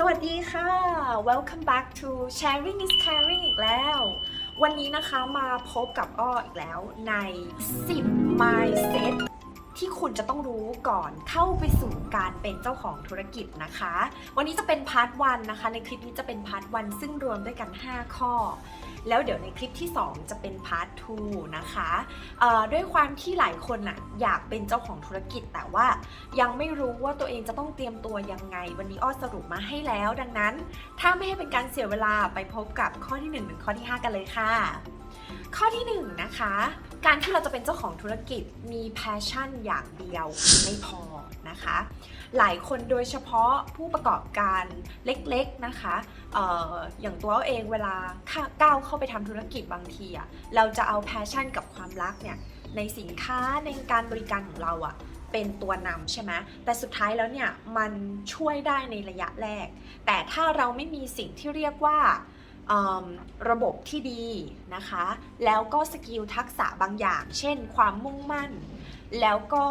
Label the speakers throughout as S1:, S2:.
S1: สวัสดีค่ะ welcome back to sharing is caring อีกแล้ว วันนี้นะคะมาพบกับอ้ออีกแล้วใน 10 mindset ที่คุณจะต้องรู้ก่อนเข้าไปสู่การเป็นเจ้าของธุรกิจนะคะ วันนี้จะเป็นพาร์ทวันนะคะ ในคลิปนี้จะเป็นพาร์ทวันซึ่งรวมด้วยกัน 5 ข้อ แล้วเดี๋ยวในคลิปที่ 2 จะเป็นพาร์ท 2 นะคะด้วยความที่หลายคนน่ะอยากเป็นเจ้าของธุรกิจ แต่ว่ายังไม่รู้ว่าตัวเองจะต้องเตรียมตัวยังไง วันนี้อ้อสรุปมาให้แล้ว ดังนั้น ถ้าไม่ให้เป็นการเสียเวลาไปพบกับข้อที่1ถึงข้อที่ 5 กันเลยค่ะ ข้อที่1นะคะการที่เราจะเป็นเจ้าของธุรกิจมีแพชชั่นอย่างเดียวไม่พอ นะคะ หลายคนโดยเฉพาะผู้ประกอบการเล็กๆนะคะอออย่างตัวเราเองเวลาก้าวเข้าไปทำธุรกิจบางทีอะเราจะเอาแพชชั่นกับความรักเนี่ยในสินค้าในการบริการของเราอะเป็นตัวนำใช่ไหมแต่สุดท้ายแล้วเนี่ยมันช่วยได้ในระยะแรก แต่ถ้าเราไม่มีสิ่งที่เรียกว่า ระบบที่ดีนะคะ แล้วก็สกิลทักษะบางอย่าง เช่น ความมุ่งมั่น แล้วก็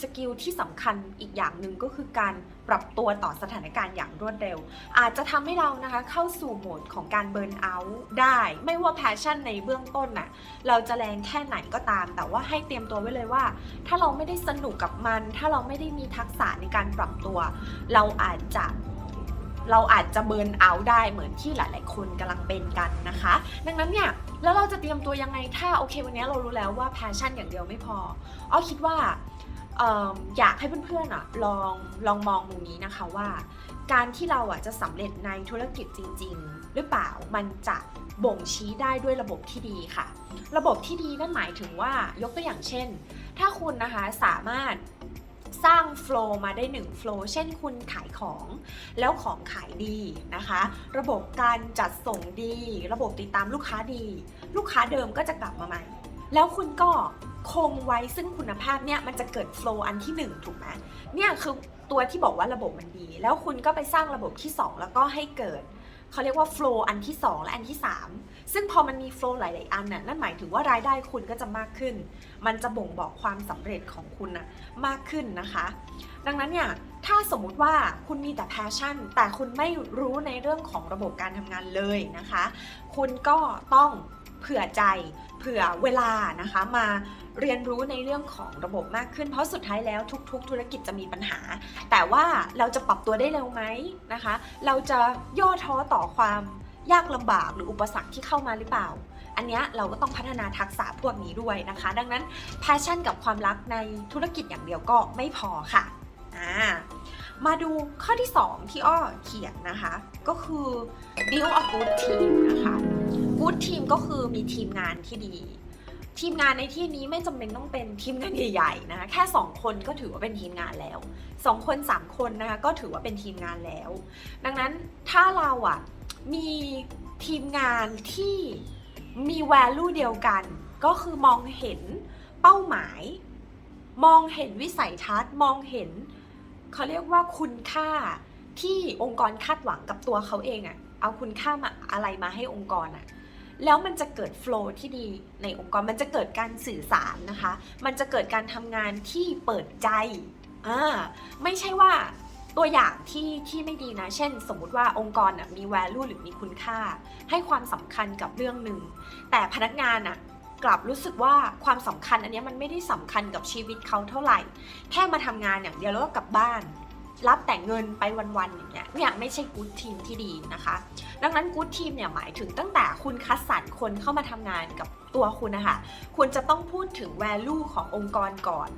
S1: สกิลที่สำคัญอีกอย่างหนึ่งก็คือการปรับตัวต่อสถานการณ์อย่างรวดเร็ว อาจจะทำให้เรานะคะเข้าสู่โหมดของการเบิร์นเอาท์ได้ ไม่ว่าแพชชั่นในเบื้องต้นน่ะเราจะแรงแค่ไหนก็ตาม แต่ว่าให้เตรียมตัวไว้เลยว่า ถ้าเราไม่ได้สนุกกับมัน ถ้าเราไม่ได้มีทักษะในการปรับตัว เราอาจจะ เราอาจจะเบิร์นเอาท์ได้เหมือนที่หลาย ๆ คนกำลังเป็นกันนะคะ ดังนั้นเนี่ยแล้วเราจะเตรียมตัวยังไงถ้าโอเควันนี้เรารู้แล้วว่าแพชชั่นอย่างเดียวไม่พออ้อคิดว่าอยากให้เพื่อนๆอะลองลองมองมุมนี้นะคะว่า การที่เราอะจะสำเร็จในธุรกิจจริง ๆ หรือเปล่ามันจะบ่งชี้ได้ด้วยระบบที่ดีค่ะ ระบบที่ดีนั่นหมายถึงว่ายกตัวอย่างเช่น ถ้าคุณนะคะสามารถ สร้างโฟล์มาได้1โฟล์เช่นคุณขายของแล้วของขายดีนะคะ ระบบการจัดส่งดี ระบบติดตามลูกค้าดี ลูกค้าเดิมก็จะกลับมาใหม่ แล้วคุณก็คงไว้ซึ่งคุณภาพเนี่ยมันจะเกิดโฟล์อันที่ 1 ถูกไหมเนี่ยคือตัวที่บอกว่าระบบมันดี แล้วคุณก็ไปสร้างระบบที่ 2 แล้วก็ให้เกิด เขาเรียกว่าโฟล์อันที่ 2 และอันที่ 3 ซึ่งพอมันมีโฟล์หลาย ๆ อันน่ะนั่นหมายถึงว่ารายได้คุณก็จะมากขึ้น มันจะบ่งบอกความสำเร็จของคุณน่ะมากขึ้นนะคะ ดังนั้นเนี่ยถ้าสมมุติว่าคุณมีแต่แพชชั่น แต่คุณไม่รู้ในเรื่องของระบบการทำงานเลยนะคะ คุณก็ต้องเผื่อใจ เผื่อเวลานะคะมาเรียนรู้ในเรื่องของระบบมากขึ้น เพราะสุดท้ายแล้วทุก ๆ ธุรกิจจะมีปัญหา แต่ว่าเราจะปรับตัวได้เร็วไหมนะคะ เราจะย่อท้อต่อความยากลำบากหรืออุปสรรคที่เข้ามาหรือเปล่า อันนี้เราก็ต้องพัฒนาทักษะพวกนี้ด้วยนะคะ ดังนั้นแพชชั่นกับความรักในธุรกิจอย่างเดียวก็ไม่พอค่ะอ่ามาดูข้อที่ 2 ที่อ้อเขียนนะคะ ก็คือ build a good team นะคะ good team ก็คือมีทีมงานที่ดี ทีมงานในที่นี้ไม่จำเป็นต้องเป็นทีมงานใหญ่ๆนะคะแค่ 2 คนก็ถือว่าเป็นทีมงานแล้ว 2 คน 3 คนนะคะก็ถือว่าเป็นทีมงานแล้ว ดังนั้นถ้าเราอะมีทีมงานที่มี value เดียวกัน ก็คือมองเห็นเป้าหมาย มองเห็นวิสัยทัศน์ มองเห็นเขาเรียกว่าคุณค่าที่องค์กรคาดหวังกับตัวเขาเองอะเอาคุณค่ามาอะไรมาให้องค์กรอะ แล้วมันจะเกิดโฟล์ที่ดีในองค์กรมันจะเกิดการสื่อสารนะคะ มันจะเกิดการทำงานที่เปิดใจอ่าไม่ใช่ว่าตัวอย่างที่ที่ไม่ดีนะ เช่น สมมุติว่าองค์กรนะมี value หรือมีคุณค่า ให้ความสำคัญกับเรื่องหนึ่ง แต่พนักงานน่ะกลับรู้สึกว่าความสำคัญอันนี้มันไม่ได้สำคัญกับชีวิตเขาเท่าไหร่ แค่มาทำงานอย่างเดียวแล้วก็กลับบ้าน รับแต่เงินไปวันๆอย่างเงี้ยเนี่ยไม่ใช่กู๊ดทีมที่ดีนะคะ ดังนั้นกู๊ดทีมเนี่ยหมายถึงตั้งแต่คุณคัดสรรคนเข้ามาทำงานกับตัวคุณนะคะคุณจะต้องพูดถึง value ขององค์กรก่อน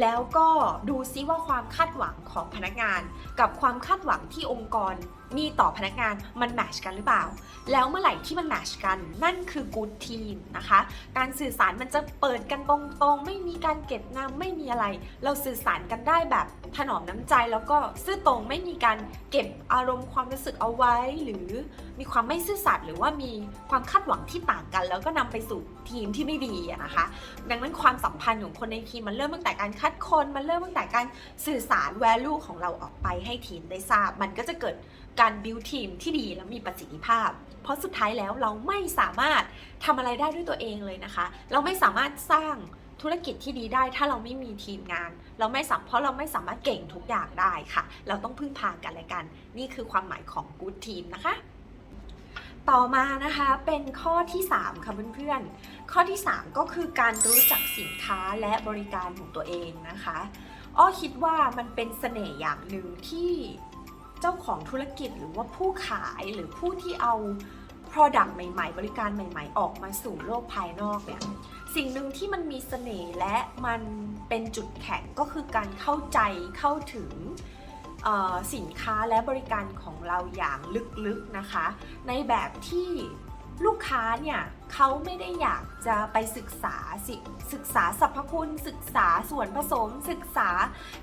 S1: แล้วก็ดูซิว่าความคาดหวังของพนักงาน กับความคาดหวังที่องค์กรมีต่อพนักงานมันแมชกันหรือเปล่า แล้วเมื่อไหร่ที่มันแมชกันนั่นคือ good team นะคะ การสื่อสารมันจะเปิดกันตรงๆ ไม่มีการเก็บงำไม่มีอะไร เราสื่อสารกันได้แบบ ถนอมน้ำใจแล้วก็ซื่อตรงไม่มีการเก็บอารมณ์ความรู้สึกเอาไว้ หรือมีความไม่ซื่อสัตย์หรือว่ามีความคาดหวังที่ต่างกัน แล้วก็นำไปสู่ทีมที่ไม่ดีนะคะ ดังนั้นความสัมพันธ์ของคนในทีมมันเริ่มตั้งแต่การคัดคนมันเริ่มตั้งแต่การสื่อสาร value ของเราออกไปให้ทีมได้ทราบ มันก็จะเกิดการ build ทีมที่ดีและมีประสิทธิภาพ เพราะสุดท้ายแล้วเราไม่สามารถทำอะไรได้ด้วยตัวเองเลยนะคะ เราไม่สามารถสร้าง ธุรกิจที่ดีได้ถ้าเราไม่มีทีมงาน เราไม่สามเพราะเราไม่สามารถเก่งทุกอย่างได้ค่ะ เราต้องพึ่งพากันและกัน นี่คือความหมายของ good team นะคะต่อมานะคะเป็นข้อที่ 3 ค่ะเพื่อนๆ ข้อที่ 3 ก็คือการรู้จักสินค้าและบริการของตัวเองนะคะ อ้อคิดว่ามันเป็นเสน่ห์อย่างหนึ่งที่เจ้าของธุรกิจหรือว่าผู้ขายหรือผู้ที่เอา Product ใหม่ ๆ บริการใหม่ ๆ ออกมาสู่โลกภายนอกเนี่ย สิ่งหนึ่งที่มันมีเสน่ห์และมันเป็นจุดแข็งก็คือการเข้าใจเข้าถึงสินค้าและบริการของเราอย่างลึกๆนะคะ ในแบบที่ ลูกค้าเนี่ยเขาไม่ได้อยากจะไปศึกษาสิศึกษาสรรพคุณศึกษาส่วนผสม ศึกษา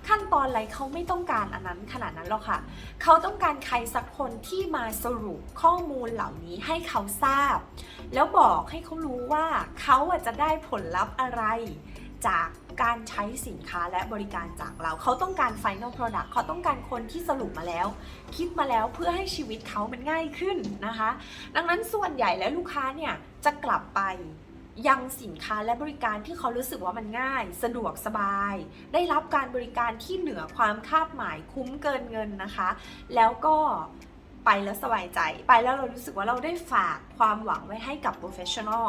S1: ขั้นตอนอะไรเขาไม่ต้องการอันนั้นขนาดนั้นหรอกค่ะเขาต้องการใครสักคนที่มาสรุปข้อมูลเหล่านี้ให้เขาทราบ แล้วบอกให้เขารู้ว่าเขาจะได้ผลลัพธ์อะไร จากการใช้สินค้าและบริการจากเรา เขาต้องการ Final Product เขาต้องการคนที่สรุปมาแล้ว คิดมาแล้วเพื่อให้ชีวิตเขามันง่ายขึ้นนะคะ ดังนั้นส่วนใหญ่แล้วลูกค้าเนี่ยจะกลับไปยังสินค้าและบริการที่เขารู้สึกว่ามันง่าย สะดวกสบาย ได้รับการบริการที่เหนือความคาดหมายคุ้มเกินเงินนะคะ แล้วก็ไปแล้วสบายใจ ไปแล้วเรารู้สึกว่าเราได้ฝาก ความหวังไว้ให้กับ professional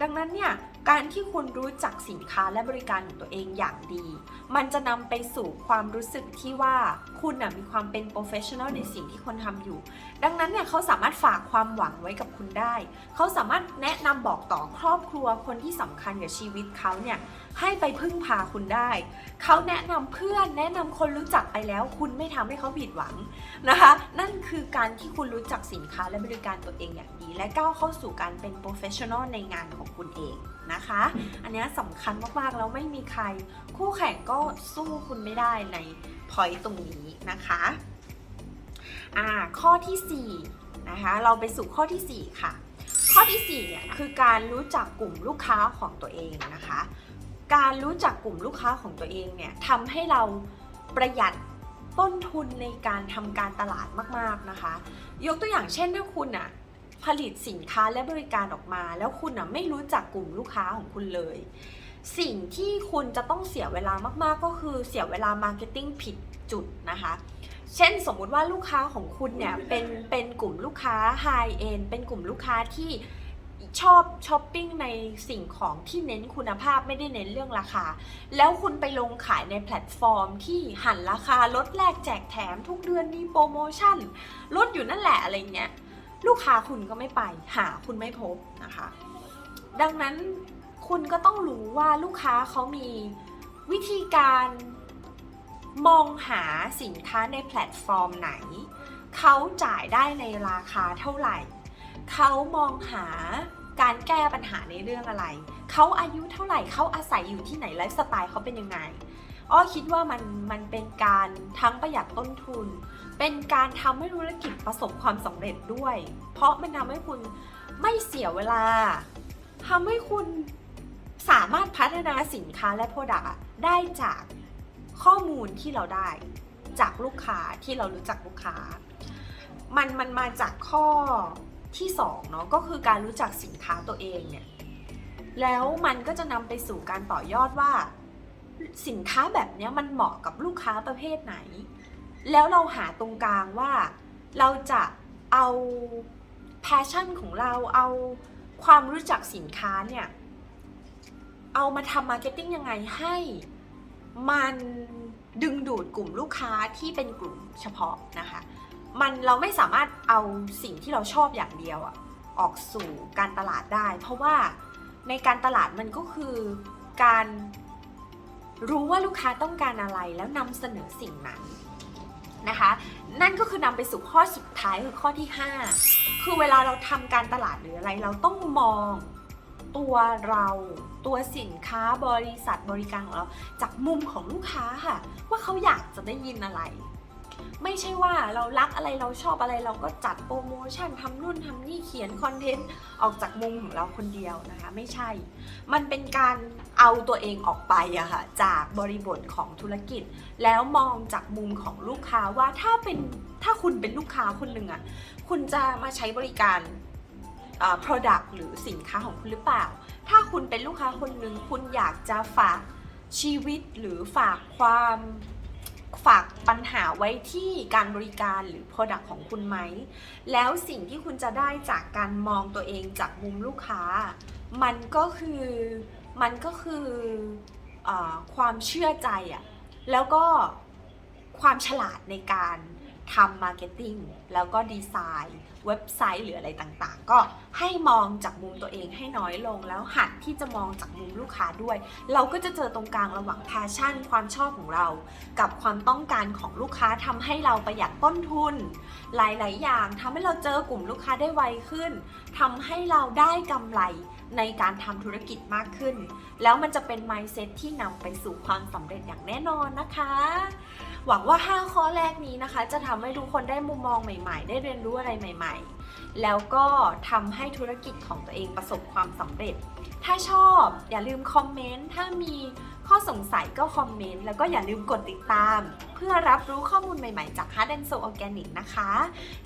S1: ดังนั้นเนี่ยการที่คุณรู้จักสินค้าและบริการของตัวเองอย่างดี มันจะนำไปสู่ความรู้สึกที่ว่าคุณนะมีความเป็น professional ในสิ่งที่คุณทำอยู่ ดังนั้นเนี่ยเขาสามารถฝากความหวังไว้กับคุณได้ เขาสามารถแนะนำบอกต่อครอบครัวคนที่สำคัญกับชีวิตเขาเนี่ยให้ไปพึ่งพาคุณได้ เขาแนะนำเพื่อนแนะนำคนรู้จักไปแล้ว คุณไม่ทำให้เขาผิดหวังนะคะ นั่นคือการที่คุณรู้จักสินค้าและบริการตัวเองอย่างดีและก้าวเข้าสู่การเป็น professional ในงานของคุณเองนะคะ อันนี้สำคัญมากๆ แล้วไม่มีใคร คู่แข่งก็สู้คุณไม่ได้ใน point ตรงนี้นะคะอ่าข้อทีสี่4นะคะเราไปสู่ข้อทีสี่4 ค่ะ ข้อทีสี่4เนี่ยคือการรู้จักกลุ่มลูกค้าของตัวเองนะคะ การรู้จักกลุ่มลูกค้าของตัวเองเนี่ยทำให้เราประหยัดต้นทุนในการทำการตลาดมากๆนะคะ ยกตัวอย่างเช่นถ้าคุณอะ ผลิตสินค้าและบริการออกมา แล้วคุณอะไม่รู้จักกลุ่มลูกค้าของคุณเลย สิ่งที่คุณจะต้องเสียเวลามากๆก็คือเสียเวลามาร์เก็ตติ้งผิดจุดนะคะเช่นสมมุติว่าลูกค้าของคุณเนี่ยเป็นเป็นกลุ่มลูกค้าไฮเอ็นเป็นกลุ่มลูกค้าที่ชอบช้อปปิ้งในสิ่งของที่เน้นคุณภาพไม่ได้เน้นเรื่องราคา แล้วคุณไปลงขายในแพลตฟอร์มที่หันราคาลดแลกแจกแถมทุกเดือนมีโปรโมชั่น ลดอยู่นั่นแหละอะไรเงี้ย ลูกค้าคุณก็ไม่ไป หาคุณไม่พบนะคะ ดังนั้นคุณก็ต้องรู้ว่าลูกค้าเขามีวิธีการมองหาสินค้าในแพลตฟอร์มไหน เขาจ่ายได้ในราคาเท่าไหร่ เขามองหาการแก้ปัญหาในเรื่องอะไร เขาอายุเท่าไหร่ เขาอาศัยอยู่ที่ไหน ไลฟ์สไตล์เขาเป็นยังไง อ้อคิดว่ามันมันเป็นการทั้งประหยัดต้นทุน เป็นการทำให้ธุรกิจประสบความสำเร็จด้วย เพราะมันทำให้คุณไม่เสียเวลาทำให้คุณสามารถพัฒนาสินค้าและโปรดักต์ได้จากข้อมูลที่เราได้จากลูกค้าที่เรารู้จักลูกค้า มันมันมาจากข้อที่สองเนาะก็คือการรู้จักสินค้าตัวเองเนี่ยแล้วมันก็จะนำไปสู่การต่อยอดว่า สินค้าแบบนี้มันเหมาะกับลูกค้าประเภทไหน แล้วเราหาตรงกลางว่าเราจะเอาแพชชั่นของเราเอาความรู้จักสินค้าเนี่ย เอามาทำมาร์เก็ตติ้งยังไงให้มันดึงดูดกลุ่มลูกค้าที่เป็นกลุ่มเฉพาะนะคะ มันเราไม่สามารถเอาสิ่งที่เราชอบอย่างเดียวอะออกสู่การตลาดได้ เพราะว่าในการตลาดมันก็คือการรู้ว่าลูกค้าต้องการอะไรแล้วนำเสนอสิ่งนั้น นะคะ นั่นก็คือนำไปสู่ข้อสุดท้ายคือข้อที่ 5 คือเวลาเราทำการตลาดหรืออะไร เราต้องมองตัวเราตัวสินค้าบริษัทบริการของเรา จากมุมของลูกค้าค่ะ ว่าเขาอยากจะได้ยินอะไร ไม่ใช่ว่าเรารักอะไรเราชอบอะไรเราก็จัดโปรโมชั่นทำนู่นทำนี่เขียนคอนเทนต์ออกจากมุมของเราคนเดียวนะคะ ไม่ใช่ มันเป็นการเอาตัวเองออกไปอะค่ะจากบริบทของธุรกิจ แล้วมองจากมุมของลูกค้าว่าถ้าเป็นถ้าคุณเป็นลูกค้าคนหนึ่งอะคุณจะมาใช้บริการอ่า product หรือสินค้าของคุณหรือเปล่า ถ้าคุณเป็นลูกค้าคนหนึ่งคุณอยากจะฝากชีวิตหรือฝากความ ฝากปัญหาไว้ที่การบริการหรือ Product ของคุณไหม แล้วสิ่งที่คุณจะได้จากการมองตัวเองจากมุมลูกค้า มันก็คือมันก็คืออความเชื่อใจอะแล้วก็ความฉลาดในการ ทำมาร์เก็ตติ้งแล้วก็ดีไซน์เว็บไซต์หรืออะไรต่างๆ ก็ให้มองจากมุมตัวเองให้น้อยลงแล้วหัดที่จะมองจากมุมลูกค้าด้วย เราก็จะเจอตรงกลางระหว่างแพชชั่น ความชอบของเรา กับความต้องการของลูกค้าทำให้เราประหยัดต้นทุน หลายๆ อย่างทำให้เราเจอกลุ่มลูกค้าได้ไวขึ้นทำให้เราได้กำไร ในการทำธุรกิจมากขึ้น แล้วมันจะเป็น mindset ที่นำไปสู่ความสำเร็จอย่างแน่นอนนะคะ หวังว่า 5 ข้อแรกนี้นะคะ จะทำให้ทุกคนได้มุมมองใหม่ ๆ ได้เรียนรู้อะไรใหม่ ๆ แล้วก็ทำให้ธุรกิจของตัวเองประสบความสำเร็จ ถ้าชอบอย่าลืมคอมเมนต์ ถ้ามีข้อสงสัยก็คอมเมนต์ แล้วก็อย่าลืมกดติดตาม เพื่อรับรู้ข้อมูลใหม่ๆ จาก Heart and Soul Organic นะคะ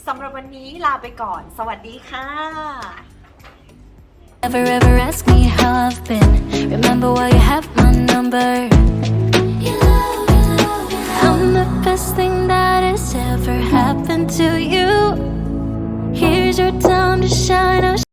S1: สำหรับวันนี้ลาไปก่อน สวัสดีค่ะ
S2: Never ever ask me how I've been. Remember why you have my number. I'm the best thing that has ever happened to you. Here's your time to shine.